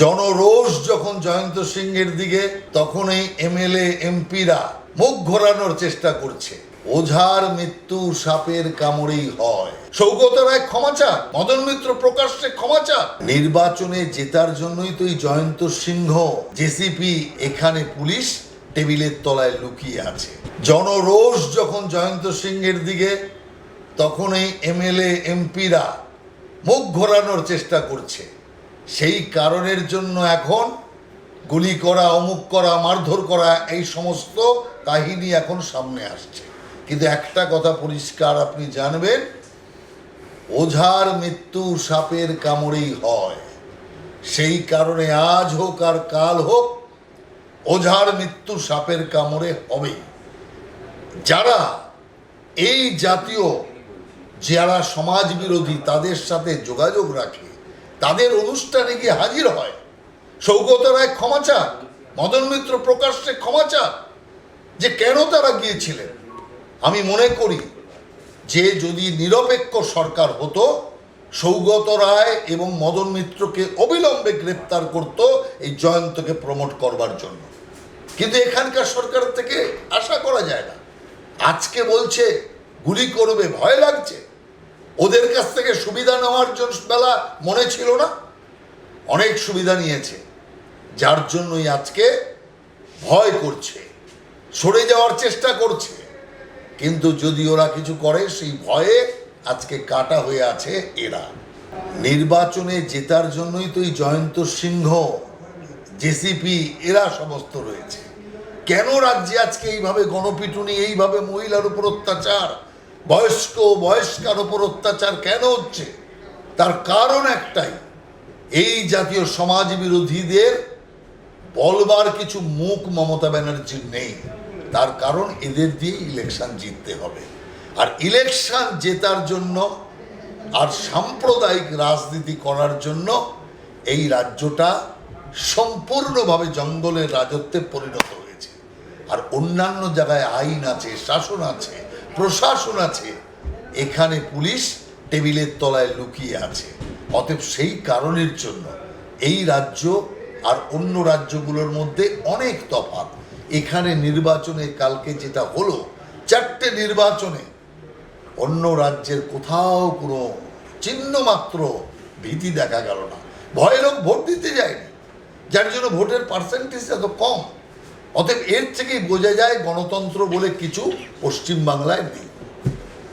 জনরোষ যখন জয়ন্ত সিংহের দিকে তখন এই এমএলএ, এমপিরা মুখ ঘোরানোর চেষ্টা করছে। ওঝার মৃত্যু সাপের কামড়েই হয়। সৌগত রায় ক্ষমা চান মদন মিত্র প্রকাশ্যে ক্ষমা চান নির্বাচনে জেতার জন্যই তো এই জয়ন্ত সিংহ, জেসিপি এখানে পুলিশ টেবিলের তলায় লুকিয়ে আছে। জনরোষ যখন জয়ন্ত সিংহের দিকে তখন এই এমএলএ, এমপিরা মুখ ঘোরানোর চেষ্টা করছে। সেই কারণের জন্য এখন গুলি করা, অমুক করা, মারধর করা, এই সমস্ত কাহিনী এখন সামনে আসছে। কিন্তু একটা কথা পরিষ্কার আপনি জানবেন, ওঝার মৃত্যু সাপের কামড়েই হয়। সেই কারণে আজ হোক আর কাল হোক, ওঝার মৃত্যু সাপের কামড়ে হবেই যারা এই জাতীয়, যারা সমাজ বিরোধী তাদের সাথে যোগাযোগ রাখে। তাদের অনুষ্ঠানে গিয়ে হাজির হয়। সৌগত রায় ক্ষমা চান, মদন মিত্র প্রকাশ্যে ক্ষমা চান, যে কেন তারা গিয়েছিলেন? আমি মনে করি, যে যদি নিরপেক্ষ সরকার হতো, সৌগত রায় এবং মদন মিত্রকে অবিলম্বে গ্রেপ্তার করত এই জয়ন্তকে প্রমোট করবার জন্য। কিন্তু এখানকার সরকার থেকে আশা করা যায় না। আজকে বলছে, গুলি করবে, ভয় লাগছে। ওদের কাছ থেকে সুবিধা নেওয়ার জন্য বেলা মনে ছিল না? অনেক সুবিধা নিয়েছে, যার জন্যই আজকে ভয় করছে, সরে যাওয়ার চেষ্টা করছে। কিন্তু যদি ওরা কিছু করে, সেই ভয়ে আজকে কাটা হয়ে আছে এরা। নির্বাচনে জেতার জন্যই তো এই জয়ন্ত সিংহ জেসিপি এরা সমস্ত রয়েছে। কেন রাজ্যে আজকে এইভাবে গণপিটুনি, এইভাবে মহিলার উপর অত্যাচার? বয়স্ক বয়স্কার ওপর অত্যাচার কেন হচ্ছে? তার কারণ একটাই, এই জাতীয় সমাজ বিরোধীদের বলবার কিছু মুখ মমতা ব্যানার্জির নেই। তার কারণ এদের দিয়ে ইলেকশন জিততে হবে। আর ইলেকশন জেতার জন্য আর সাম্প্রদায়িক রাজনীতি করার জন্য এই রাজ্যটা সম্পূর্ণভাবে জঙ্গলের রাজত্বে পরিণত হয়েছে। আর অন্যান্য জায়গায় আইন আছে, শাসন আছে প্রশাসন আছে। এখানে পুলিশ টেবিলের তলায় লুকিয়ে আছে। অতএব সেই কারণের জন্য এই রাজ্য আর অন্য রাজ্যগুলোর মধ্যে অনেক তফাৎ। এখানে নির্বাচনে কালকে যেটা হলো, চারটে নির্বাচনে অন্য রাজ্যের কোথাও কোনো চিহ্ন মাত্র ভীতি দেখা গেল না। ভয়ে লোক ভোট দিতে যায়নি। যার জন্য ভোটের পার্সেন্টেজ এত কম। অতএব এর থেকেই বোঝা যায় গণতন্ত্র বলে কিছু পশ্চিমবাংলায় নেই।